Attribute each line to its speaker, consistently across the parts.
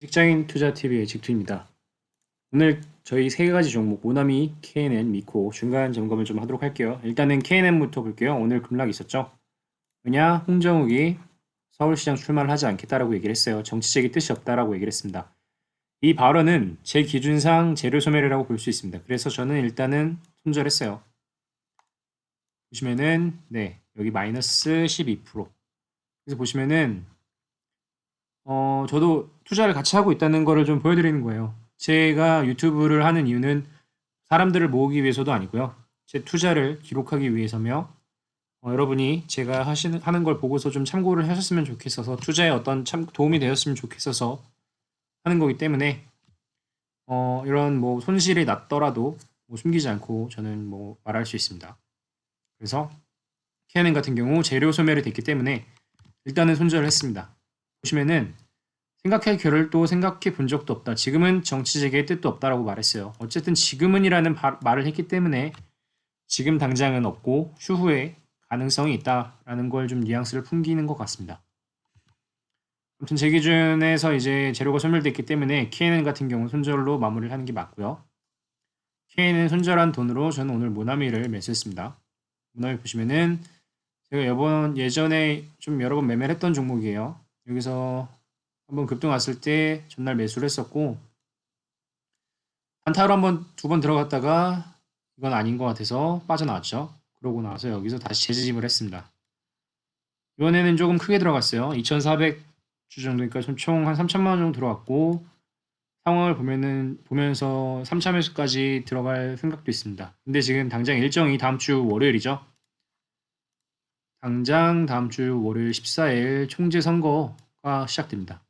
Speaker 1: 직장인 투자TV의 직투입니다. 오늘 저희 세 가지 종목 모나미, KNN, 미코 중간 점검을 좀 하도록 할게요. 일단은 KNN부터 볼게요. 오늘 급락이 있었죠. 왜냐? 홍정욱이 서울시장 출마를 하지 않겠다라고 얘기를 했어요. 정치적인 뜻이 없다라고 얘기를 했습니다. 이 발언은 제 기준상 재료 소멸이라고 볼 수 있습니다. 그래서 저는 일단은 손절했어요. 보시면은 네 여기 마이너스 12% 그래서 보시면은 어, 저도 투자를 같이 하고 있다는 거를 좀 보여드리는 거예요. 제가 유튜브를 하는 이유는 사람들을 모으기 위해서도 아니고요. 제 투자를 기록하기 위해서며 어, 여러분이 제가 하시는 하는 걸 보고서 좀 참고를 하셨으면 좋겠어서 투자에 어떤 참 도움이 되었으면 좋겠어서 하는 거기 때문에 어, 이런 뭐 손실이 났더라도 뭐 숨기지 않고 저는 뭐 말할 수 있습니다. 그래서 KNN 같은 경우 재료 소멸이 됐기 때문에 일단은 손절을 했습니다. 보시면은 생각할 겨를도 생각해 본 적도 없다. 지금은 정치적인 뜻도 없다라고 말했어요. 어쨌든 지금은이라는 바- 말을 했기 때문에 지금 당장은 없고 추후에 가능성이 있다라는 걸 좀 뉘앙스를 풍기는 것 같습니다. 아무튼 제 기준에서 이제 재료가 소멸됐기 때문에 KNN 같은 경우 손절로 마무리를 하는 게 맞고요. KNN 손절한 돈으로 저는 오늘 모나미를 매수했습니다. 모나미 보시면은 제가 이번 예전에 좀 여러 번 매매를 했던 종목이에요. 여기서 한번 급등 왔을 때 전날 매수를 했었고 한타로 한번 두 번 들어갔다가 이건 아닌 것 같아서 빠져나왔죠. 그러고 나서 여기서 다시 재지집을 했습니다. 이번에는 조금 크게 들어갔어요. 2,400 주 정도니까 총 한 3천만 원 정도 들어갔고 상황을 보면은 보면서 3차 매수까지 들어갈 생각도 있습니다. 근데 지금 당장 일정이 다음 주 월요일이죠. 당장 다음 주 월요일 14일 총재 선거가 시작됩니다.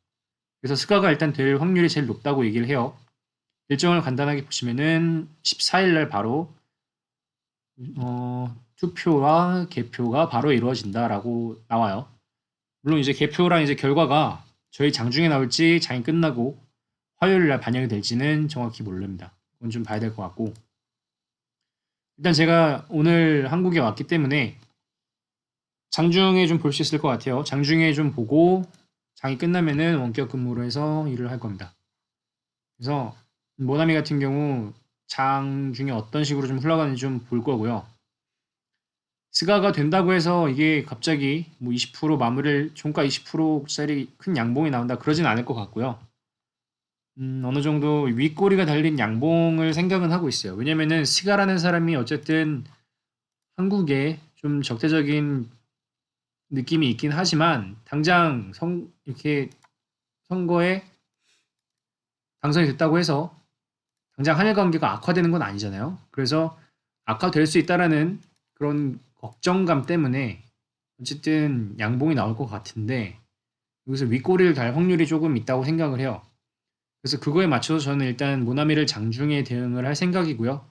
Speaker 1: 그래서 스가가 일단 될 확률이 제일 높다고 얘기를 해요. 일정을 간단하게 보시면은 14일 날 바로 어, 투표와 개표가 바로 이루어진다라고 나와요. 물론 이제 개표랑 이제 결과가 저희 장중에 나올지 장이 끝나고 화요일 날 반영이 될지는 정확히 모릅니다. 그건 좀 봐야 될 것 같고 일단 제가 오늘 한국에 왔기 때문에 장중에 좀 볼 수 있을 것 같아요. 장중에 좀 보고 장이 끝나면은 원격 근무로 해서 일을 할 겁니다. 그래서 모나미 같은 경우 장 중에 어떤 식으로 좀 흘러가는지 좀 볼 거고요. 스가가 된다고 해서 이게 갑자기 뭐 20% 마무리를 종가 20%짜리 큰 양봉이 나온다 그러진 않을 것 같고요. 음, 어느 정도 윗꼬리가 달린 양봉을 생각은 하고 있어요. 왜냐면은 스가라는 사람이 어쨌든 한국에 좀 적대적인 느낌이 있긴 하지만 당장 선 이렇게 선거에 당선이 됐다고 해서 당장 한일 관계가 악화되는 건 아니잖아요. 그래서 악화될 수 있다라는 그런 걱정감 때문에 어쨌든 양봉이 나올 것 같은데 여기서 윗꼬리를 달 확률이 조금 있다고 생각을 해요. 그래서 그거에 맞춰서 저는 일단 모나미를 장중에 대응을 할 생각이고요.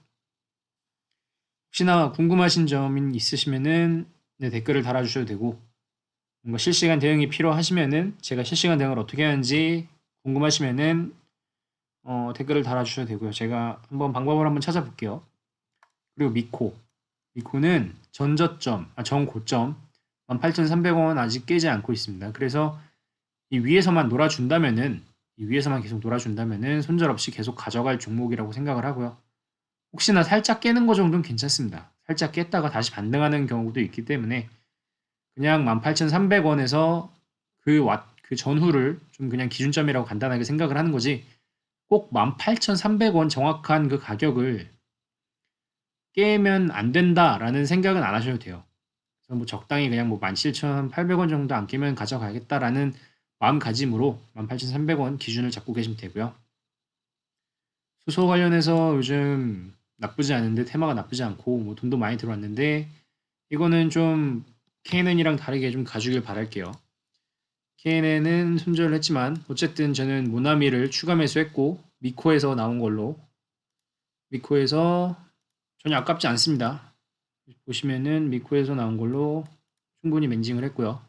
Speaker 1: 혹시나 궁금하신 점 있으시면은 네, 댓글을 달아주셔도 되고 뭔가 실시간 대응이 필요하시면은 제가 실시간 대응을 어떻게 하는지 궁금하시면은 어, 댓글을 달아주셔도 되고요. 제가 한번 방법을 한번 찾아볼게요. 그리고 미코. 미코는 전저점, 아, 전고점 18,300원 아직 깨지 않고 있습니다. 그래서 이 위에서만 놀아준다면은 이 위에서만 계속 놀아준다면은 손절 없이 계속 가져갈 종목이라고 생각을 하고요. 혹시나 살짝 깨는 거 정도는 괜찮습니다. 살짝 깼다가 다시 반등하는 경우도 있기 때문에 그냥 18,300원에서 그, 와, 그 전후를 좀 그냥 기준점이라고 간단하게 생각을 하는 거지 꼭 18,300원 정확한 그 가격을 깨면 안 된다라는 생각은 안 하셔도 돼요. 그래서 뭐 적당히 그냥 뭐 17,800원 정도 안 깨면 가져가겠다라는 마음가짐으로 18,300원 기준을 잡고 계시면 되고요. 수소 관련해서 요즘 나쁘지 않은데 테마가 나쁘지 않고 뭐 돈도 많이 들어왔는데 이거는 좀 KNN이랑 다르게 좀 가주길 바랄게요. KNN은 손절을 했지만 어쨌든 저는 모나미를 추가 매수했고 미코에서 나온 걸로 미코에서 전혀 아깝지 않습니다. 보시면은 미코에서 나온 걸로 충분히 멘징을 했고요.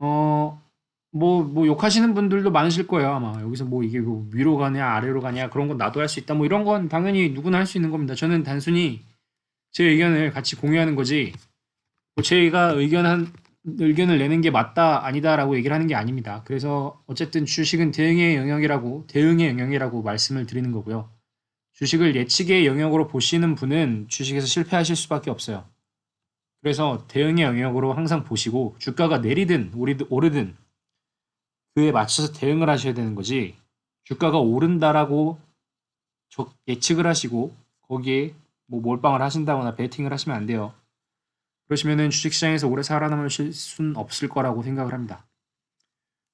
Speaker 1: 어, 뭐, 뭐 욕하시는 분들도 많으실 거예요, 아마. 여기서 뭐 이게 뭐 위로 가냐, 아래로 가냐, 그런 건 나도 할 수 있다. 뭐 이런 건 당연히 누구나 할 수 있는 겁니다. 저는 단순히 제 의견을 같이 공유하는 거지, 뭐 제가 의견하는 의견을 내는 게 맞다 아니다라고 얘기를 하는 게 아닙니다. 그래서 어쨌든 주식은 대응의 영역이라고 대응의 영역이라고 말씀을 드리는 거고요. 주식을 예측의 영역으로 보시는 분은 주식에서 실패하실 수밖에 없어요. 그래서 대응의 영역으로 항상 보시고 주가가 내리든 오르든 그에 맞춰서 대응을 하셔야 되는 거지. 주가가 오른다라고 저- 예측을 하시고 거기에 뭐 몰빵을 하신다거나 베팅을 하시면 안 돼요. 그러시면은 주식시장에서 오래 살아남으실 수는 없을 거라고 생각을 합니다.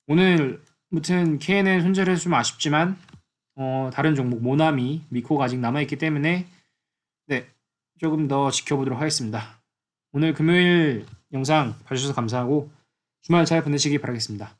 Speaker 1: 오늘 무튼 KNN 손절해서 좀 아쉽지만 어, 다른 종목 모나미, 미코가 아직 남아있기 때문에 네 조금 더 지켜보도록 하겠습니다. 오늘 금요일 영상 봐주셔서 감사하고 주말 잘 보내시기 바라겠습니다.